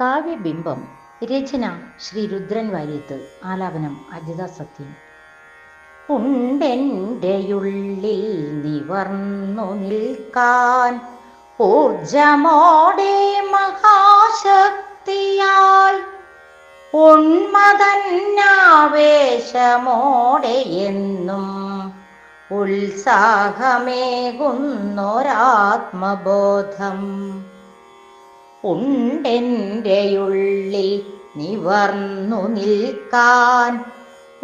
കാവ്യബിംബം രചന ശ്രീ രുദ്രൻ വാര്യത്ത് ആലാപനം അജിത സത്യൻ. ഉണ്ടെന്റെയുള്ളിൽ നിവർന്നു നിൽക്കാൻ ഊർജമോടെ മഹാശക്തിയാൽ ഉന്മതന്നാവേശമോടെ എന്നും ഉത്സാഹമേകുന്നൊരാത്മബോധം. ഉണ്ടെന്റെയുള്ളിൽ നിവർന്നു നിൽക്കാൻ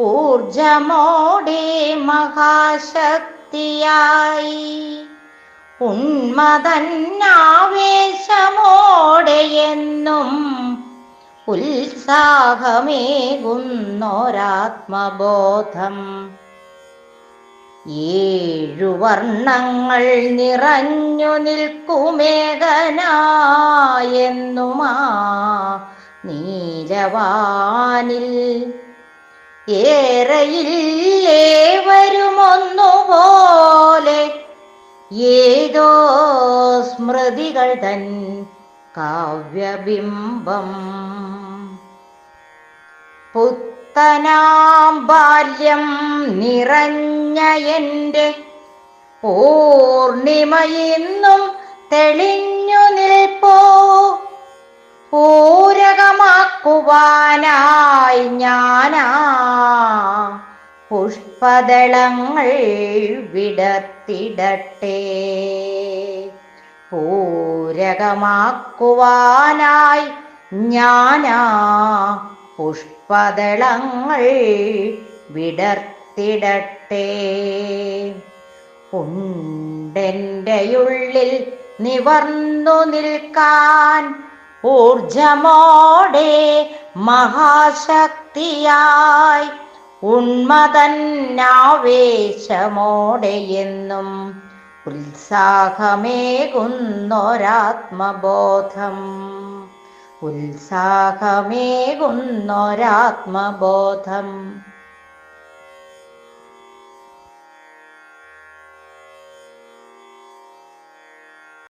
ഊർജമോടെ മഹാശക്തിയായി. ഉന്മതന്നാവേശമോടെ എന്നും ഉത്സാഹമേകുന്നൊരാത്മബോധം. ഏഴു വർണങ്ങൾ നിറഞ്ഞു നിൽക്കുമേകനായെന്നുമാ നീലവാനിൽ. ഏറെയില്ലേ വരുമൊന്നുപോലെ ഏതോ സ്മൃതികൾ തൻ കാവ്യബിംബം. പുത്തനാം ബാല്യം നിറഞ്ഞ എന്റെ പൂർണിമയിന്നും തെളിഞ്ഞു നിൽപ്പോ. പൂരകമാക്കുവാനായി ഞാനാ പുഷ്പദളങ്ങൾ വിടത്തിടട്ടെ. പൂരകമാക്കുവാനായി ഞാനാ പുഷ്പദളങ്ങൾ വിടർത്തിടട്ടെ. ഉണ്ടെന്റെയുള്ളിൽ നിവർന്നു നിൽക്കാൻ ഊർജമോടെ മഹാശക്തിയായി ഉന്മതന്നാവേശമോടെ എന്നും ഉത്സാഹമേകുന്നൊരാത്മബോധം. ഉത്സാഹമേകുന്നൊരാത്മബോധം.